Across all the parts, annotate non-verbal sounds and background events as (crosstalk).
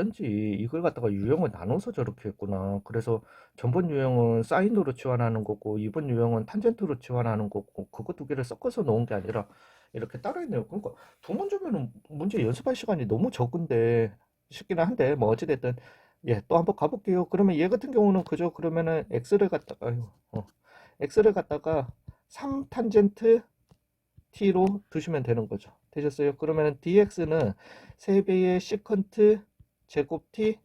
어쩐지 이걸 갖다가 유형을 나눠서 저렇게 했구나. 그래서 전번 유형은 사인으로 치환하는 거고 이번 유형은 탄젠트로 치환하는 거고 그거 두 개를 섞어서 놓은 게 아니라 이렇게 따로 있네요. 그러니까 두 문제면은 문제 연습할 시간이 너무 적은데 쉽기는 한데 뭐 어찌됐든 예, 또 한번 가볼게요. 그러면 얘 같은 경우는 그죠? 그러면은 x를 갖다가 아유, 어, x를 갖다가 3 탄젠트 t로 두시면 되는 거죠. 되셨어요? 그러면은 dx는 3배의 시컨트 제곱 t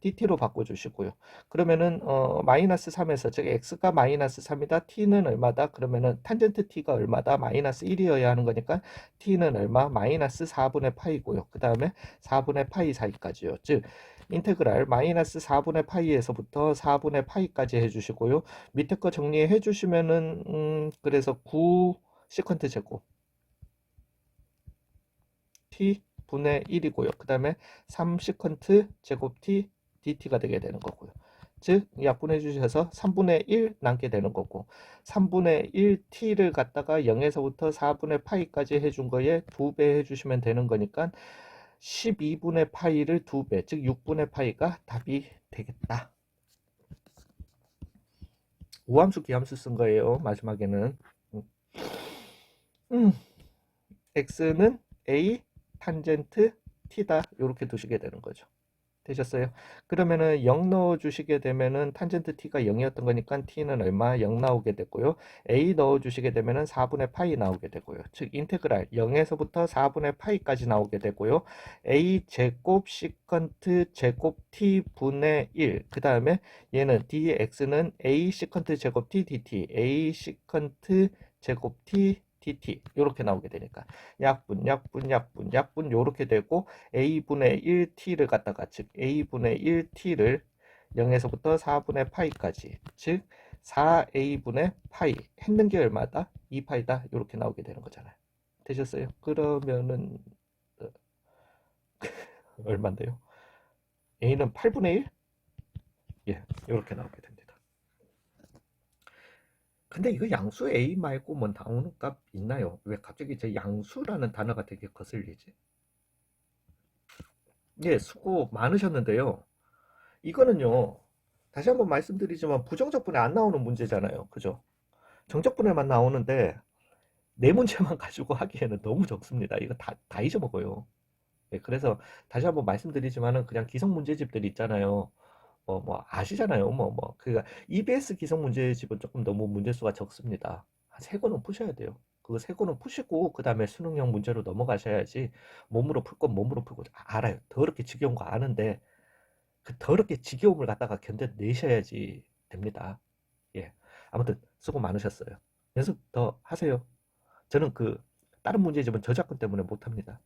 dt로 바꿔주시고요. 그러면은 어, 마이너스 3에서 즉 x가 마이너스 3이다. t는 얼마다? 그러면은 탄젠트 t가 얼마다? 마이너스 1이어야 하는 거니까 t는 얼마? 마이너스 4분의 파이고요. 그 다음에 4분의 파이 사이까지요. 즉 인테그랄 마이너스 4분의 파이에서부터 4분의 파이까지 해주시고요. 밑에 거 정리해 주시면은 음, 그래서 9 시컨트 제곱 t 분의 1이고요. 그 다음에 3 시컨트 제곱 t dt가 되게 되는 거고요. 즉 약분해 주셔서 3분의 1 남게 되는 거고 3분의 1 t를 갖다가 0에서부터 4분의 파이까지 해준 거에 2배 해주시면 되는 거니까 12분의 파이를 2배 즉 6분의 파이가 답이 되겠다. 우함수 기함수 쓴 거예요. 마지막에는 음, x는 a 탄젠트 t다 이렇게 두시게 되는 거죠. 되셨어요? 그러면은 0 넣어 주시게 되면은 탄젠트 t가 0이었던 거니까 t는 얼마 0 나오게 되고요. a 넣어 주시게 되면은 4분의 파이 나오게 되고요. 즉 인테그랄 0에서부터 4분의 파이까지 나오게 되고요. a 제곱 시컨트 제곱 t 분의 1. 그다음에 얘는 dx는 a 시컨트 제곱 t dt a 시컨트 제곱 t dt 이렇게 나오게 되니까 약분 약분 약분 약분 요렇게 되고 a분의 1t를 갖다가 즉 a분의 1t를 0에서부터 4분의 파이까지 즉 4a분의 파이 했는 게 얼마다? 2파이다 이렇게 나오게 되는 거잖아요 되셨어요? 그러면은 어, (laughs) 얼마인데요? a는 8분의 1? 예 이렇게 나오게 됩니다 근데 이거 양수 A 말고 뭐 나오는 값 있나요? 왜 갑자기 제 양수라는 단어가 되게 거슬리지? 예, 수고 많으셨는데요. 이거는요, 다시 한번 말씀드리지만 부정적분에 안 나오는 문제잖아요. 그죠? 정적분에만 나오는데, 네 문제만 (laughs) 가지고 하기에는 너무 적습니다. 이거 다, 다 잊어먹어요. 예, 그래서 다시 한번 말씀드리지만은 그냥 기성 문제집들 있잖아요. 뭐, 뭐 아시잖아요. 뭐, 뭐. 그니까 EBS 기성 문제집은 조금 너무 문제수가 적습니다. 한세 권은 푸셔야 돼요. 그거 세 권은 푸시고 그 다음에 수능형 문제로 넘어가셔야지 몸으로 풀 건 몸으로 풀고 알아요. 더럽게 지겨운 거 아는데 그 더럽게 지겨움을 갖다가 견뎌내셔야지 됩니다. 예. 아무튼 수고 많으셨어요. 연습 더 하세요. 저는 그 다른 문제집은 저작권 때문에 못합니다.